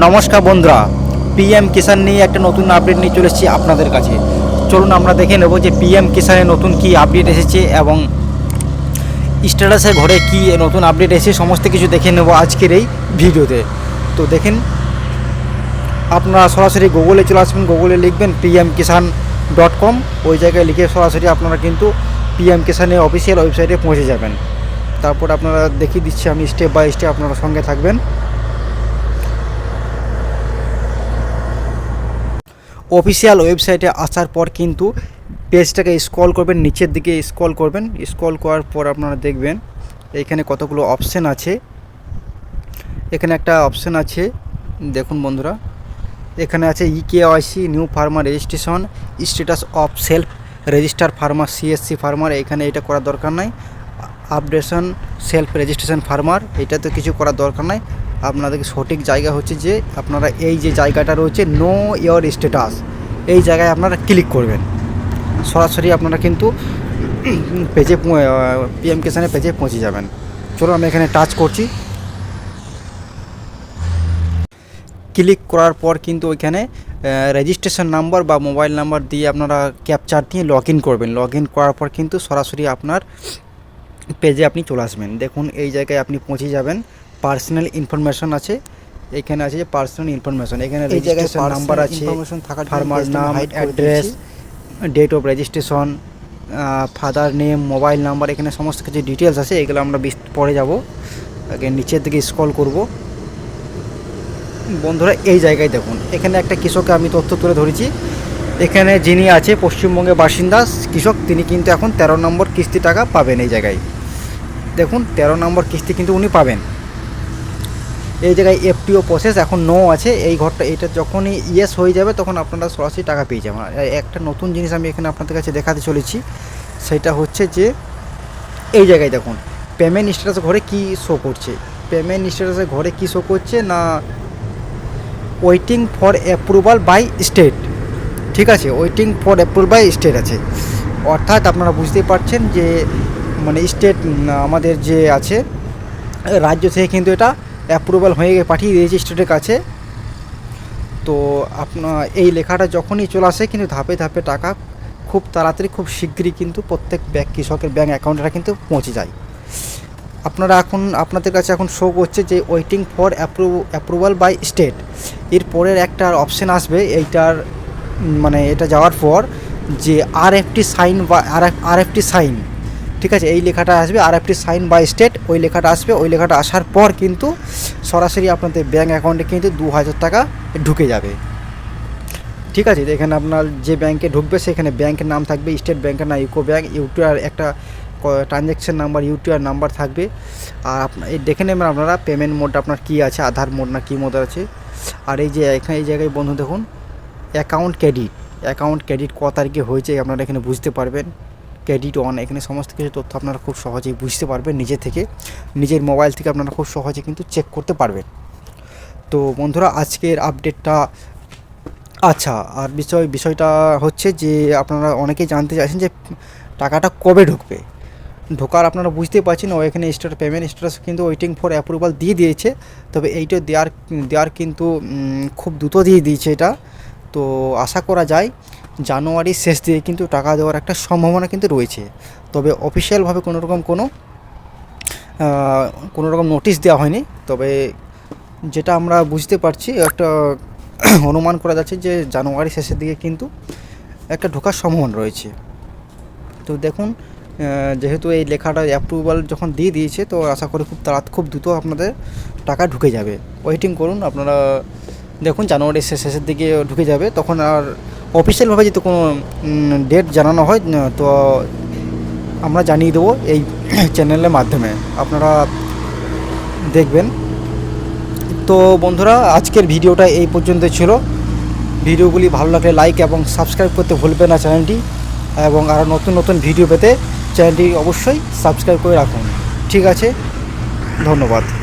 নমস্কার বন্ধুরা পিএম কিষাণ নিয়ে একটা নতুন আপডেট নিয়ে চলে এসেছি আপনাদের কাছে। চলুন আমরা দেখে নেব যে পিএম কিষাণের নতুন কি আপডেট এসেছে এবং স্ট্যাটাসে ঘরে কি নতুন আপডেট এসেছে, সমস্ত কিছু দেখে নেব আজকের এই ভিডিওতে। তো দেখেন, আপনারা সরাসরি গুগলে চলে আসবেন গুগলে লিখবেন পিএম কিষাণ ডট কম ওই জায়গায় লিখে সরাসরি আপনারা কিন্তু পিএম কিষাণের অফিসিয়াল ওয়েবসাইটে পৌঁছে যাবেন। তারপর আপনারা দেখিয়ে দিচ্ছি আমি স্টেপ বাই স্টেপ আপনারা সঙ্গে থাকবেন। অফিসিয়াল ওয়েবসাইটে আসার পর কিন্তু পেজটাকে স্ক্রল করবেন, নিচের দিকে স্ক্রল করবেন। স্ক্রল করার পর আপনারা দেখবেন এখানে কতগুলো অপশান আছে। এখানে একটা অপশান আছে, দেখুন বন্ধুরা। এখানে আছে e KYC new farmer registration status of self register farmer CSC farmer এখানে এটা করার দরকার নাই। আপডেশন সেলফ রেজিস্ট্রেশন ফার্মার এটা তো কিছু করার দরকার নাই। আপনাদের সঠিক জায়গা হচ্ছে যে আপনারা এই যে জায়গাটা রয়েছে নো ইয়োর স্ট্যাটাস এই জায়গায় আপনারা ক্লিক করবেন। সরাসরি আপনারা কিন্তু পেজে পিএম কিষানের পেজে পৌঁছে যাবেন। চলো আমি এখানে টাচ করছি। ক্লিক করার পর কিন্তু ওইখানে রেজিস্ট্রেশন নাম্বার বা মোবাইল নাম্বার দিয়ে আপনারা ক্যাপচার দিয়ে লগ ইন করবেন। লগ ইন করার পর কিন্তু সরাসরি আপনার পেজে আপনি চলে আসবেন। দেখুন এই জায়গায় আপনি পৌঁছে যাবেন। পার্সোনাল ইনফরমেশন আছে। এখানে আছে যে পার্সোনাল ইনফরমেশন এখানে এই জায়গায় রেজিস্ট্রেশন নাম্বার আছে থাকার ফার্মার নাম address date of registration father name mobile number এখানে সমস্ত কিছু ডিটেলস আছে। এগুলো আমরা পরে যাব। আগে নিচের দিকে স্ক্রল করব। বন্ধুরা এই জায়গায় দেখুন। এখানে একটা কৃষককে আমি তথ্য তুলে ধরেছি। এখানে যিনি আছে পশ্চিমবঙ্গের বাসিন্দা, কৃষক, তিনি কিন্তু এখন তেরো নম্বর কিস্তি টাকা পাবেন এই জায়গায়। দেখুন, তেরো নম্বর কিস্তি কিন্তু উনি পাবেন। এই জায়গায় এফটিও প্রসেস এখন নো আছে। এই ঘরটা, এটা যখনই ইয়েস হয়ে যাবে, তখন আপনারা সরাসরি টাকা পেয়ে যাবেন। একটা নতুন জিনিস আমি এখানে আপনাদের কাছে দেখাতে চলেছি। সেটা হচ্ছে যে, এই জায়গায় দেখুন পেমেন্ট স্ট্যাটাস ঘরে কি শো করছে? পেমেন্ট স্ট্যাটাসে ঘরে কি শো করছে না waiting for approval by state ঠিক আছে waiting for approval by state আছে। অর্থাৎ আপনারা বুঝতেই পারছেন যে মানে স্টেট আমাদের যে আছে, রাজ্য থেকে কিন্তু এটা অ্যাপ্রুভাল হয়ে পাঠিয়ে দিয়েছে স্টেটের কাছে। তো আপনার এই লেখাটা যখনই চলে আসে কিন্তু ধাপে ধাপে টাকা খুব তাড়াতাড়ি, খুব শীঘ্রই কিন্তু প্রত্যেক ব্যাংক, কৃষকের ব্যাঙ্ক অ্যাকাউন্টটা কিন্তু পৌঁছে যায়। আপনারা এখন, আপনাদের কাছে এখন শো করছে যে waiting for approve approval by state এর পরের একটা অপশান আসবে, এইটার মানে এটা যাওয়ার পর যে আর এফটি সাইন বা আর এফটি সাইন, ঠিক আছে? এই লেখাটা আসবে আর এফটি সাইন বাই স্টেট, ওই লেখাটা আসবে। ওই লেখাটা আসার পর কিন্তু সরাসরি আপনাদের ব্যাঙ্ক অ্যাকাউন্টে কিন্তু দু হাজার টাকা ঢুকে যাবে। ঠিক আছে? এখানে আপনার যে ব্যাংকে ঢুকবে, সেখানে ব্যাংকের নাম থাকবে, স্টেট ব্যাংকের না ইউকো ব্যাংক ইউটিআর একটা ট্রানজ্যাকশন নাম্বার ইউটিআর নাম্বার থাকবে। আর আপনার এই দেখে নেবেন আপনারা, পেমেন্ট মোড আপনার কী আছে, আধার মোড না কী মোড আছে। আর এই যে, এখানে এই জায়গায় বন্ধু দেখুন অ্যাকাউন্ট ক্রেডিট। অ্যাকাউন্ট ক্রেডিট ক তারিখে হয়েছে আপনারা এখানে বুঝতে পারবেন। ক্রেডিট অন এখানে সমস্ত কিছু তথ্য আপনারা খুব সহজেই বুঝতে পারবেন নিজে থেকে। নিজের মোবাইল থেকে আপনারা খুব সহজে কিন্তু চেক করতে পারবেন। তো বন্ধুরা, আজকের আপডেটটা আচ্ছা আর বিষয়, বিষয়টা হচ্ছে যে আপনারা অনেকেই জানতে চাইছেন যে টাকাটা কবে ঢুকবে। ঢোকার আপনারা বুঝতেই পারছেন, ও এখানে স্টেট পেমেন্ট স্ট্যাটাস কিন্তু ওয়েটিং ফর অ্যাপ্রুভাল দিয়ে দিয়েছে। তবে এইটা দেওয়ার দেওয়ার কিন্তু খুব দ্রুত দিয়ে দিয়েছে এটা। তো আশা করা যায় জানুয়ারির শেষ দিকে কিন্তু টাকা দেওয়ার একটা সম্ভাবনা কিন্তু রয়েছে। তবে অফিসিয়ালভাবে কোনো রকম কোনো কোনো রকম নোটিশ দেওয়া হয়নি। তবে যেটা আমরা বুঝতে পারছি, একটা অনুমান করা যাচ্ছে যে জানুয়ারি শেষের দিকে কিন্তু একটা ঢোকার সম্ভাবনা রয়েছে। তো দেখুন যেহেতু এই লেখাটা অ্যাপ্রুভাল যখন দিয়ে দিয়েছে, তো আশা করি খুব তাড়া খুব দ্রুত আপনাদের টাকা ঢুকে যাবে। ওয়েটিং করুন, আপনারা দেখুন জানুয়ারির শেষ- শেষের দিকে ঢুকে যাবে, তখন আর অফিসিয়ালভাবে যদি কোনো ডেট জানানো হয় তো আমরা জানিয়ে দেবো এই চ্যানেলের মাধ্যমে। আপনারা দেখবেন। তো বন্ধুরা, আজকের ভিডিওটা এই পর্যন্ত ছিল। ভিডিওগুলি ভালো লাগলে লাইক এবং সাবস্ক্রাইব করতে ভুলবেন না চ্যানেলটি এবং আরও নতুন নতুন ভিডিও পেতে চ্যানেলটি অবশ্যই সাবস্ক্রাইব করে রাখুন। ঠিক আছে? ধন্যবাদ।